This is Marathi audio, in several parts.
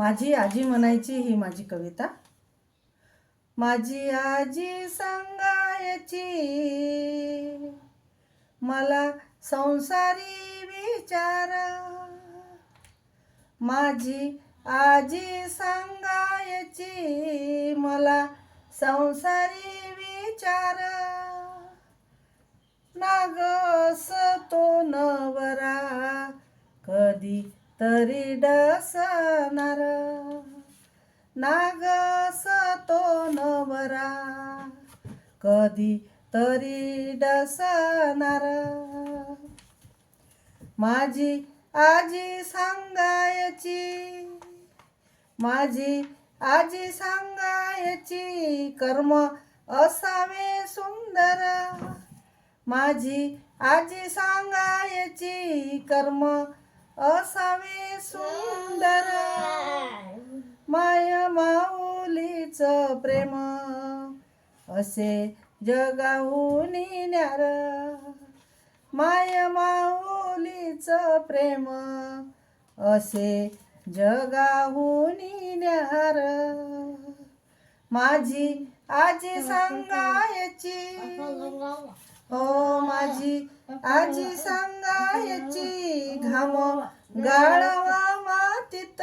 माझी आजी म्हणायची ही माझी कविता. माझी आजी सांगायची मला संसारी विचार. माझी आजी सांगायची मला संसारी विचार. नागस तो नवरा कधी तरी डसणार. नागस तो नवरा कधी तरी डसणार. माझी आजी सांगायची माझी आजी सांगायची कर्म असावे सुंदर. माझी आजी सांगायची कर्म असा प्रेम असे जगाहून न्यार माय माऊलीच प्रेम असे जगाहून न्यार माझी आजी सांगायची. हो माझी आजी सांगायची. घाम गाळवा मातीत.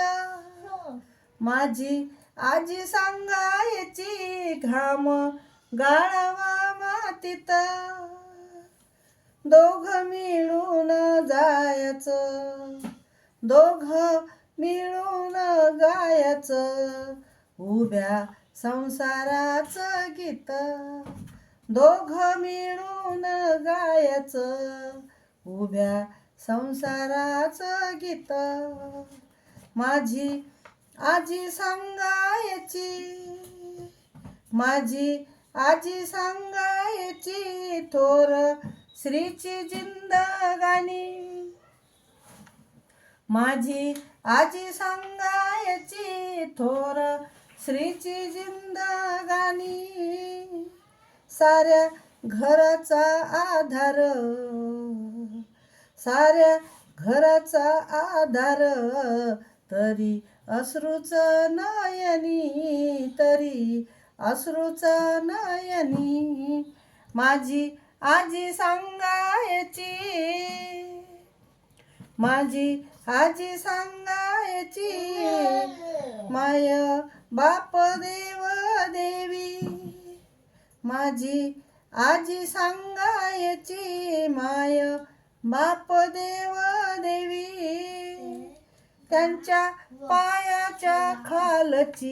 माझी आजी सांगायची घाम गाळवा मातीत. दोघ मिळून जायच. दोघ मिळून गायचं उभ्या संसाराचं गीत. दोघ मिळून गायचं उभ्या संसाराचं गीत. माझी आजी सांगायची. माझी आजी सांगायची थोर श्रीची जिंदगानी माझी आजी सांगायची थोर श्रीची जिंदगानी साऱ्या घराचा आधार साऱ्या घराचा आधार तरी अश्रूच नयनी तरी अश्रूच नयनी माझी आजी सांगायची. माझी आजी सांगायची माय बाप देव देवी. माझी आजी सांगायची माय बाप देव देवी. त्यांच्या पायाच्या खालची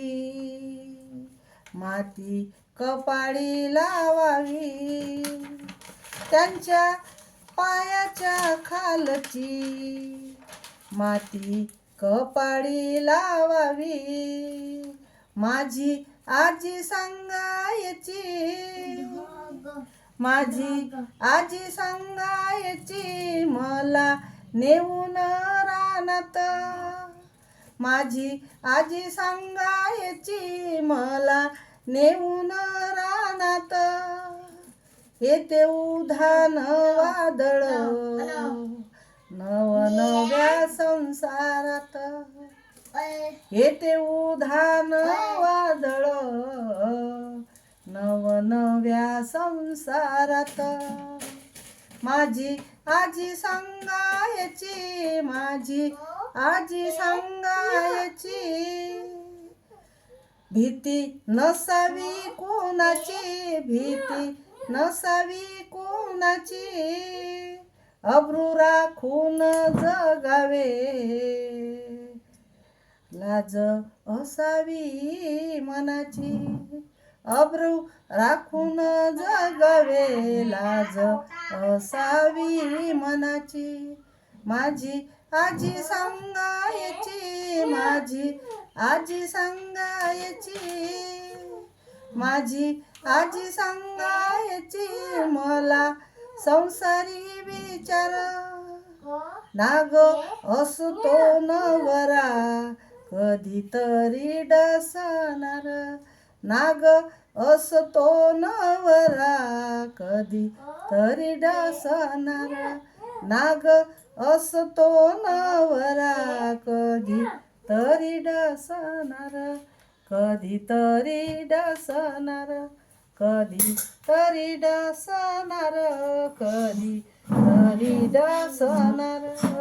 माती कपाळी लावावी. त्यांच्या पायाच्या खालची माती कपाळी लावावी. माझी आजी सांगायची माझी आजी सांगायची मला नेऊन रानात माझी आजी सांगायची मला नेऊन रानात. येते उधान वादळ नव नव्या संसारात. येते उधान वादळ नव नव्या संसारात. माझी आजी सांगायची माझी आजी सांगायची भीती नसावी कोणाची भीती नसावी कोणाची अब्रू राखून जगावे लाज असावी मनाची अब्रू राखून जगावे लाज असावी मनाची. माझी आजी सांगायची माझी आजी सांगायची. माझी आजी सांगायची मला संसारी विचार. नाग असतो नवरा कधीतरी डसणार. नाग असतो नवरा कधी तरी डासणारा. नाग असतो नवरा कधी तरी डासणारा. कधी तरी डसणार. कधी तरी डासणार. कधी तरी डासणार.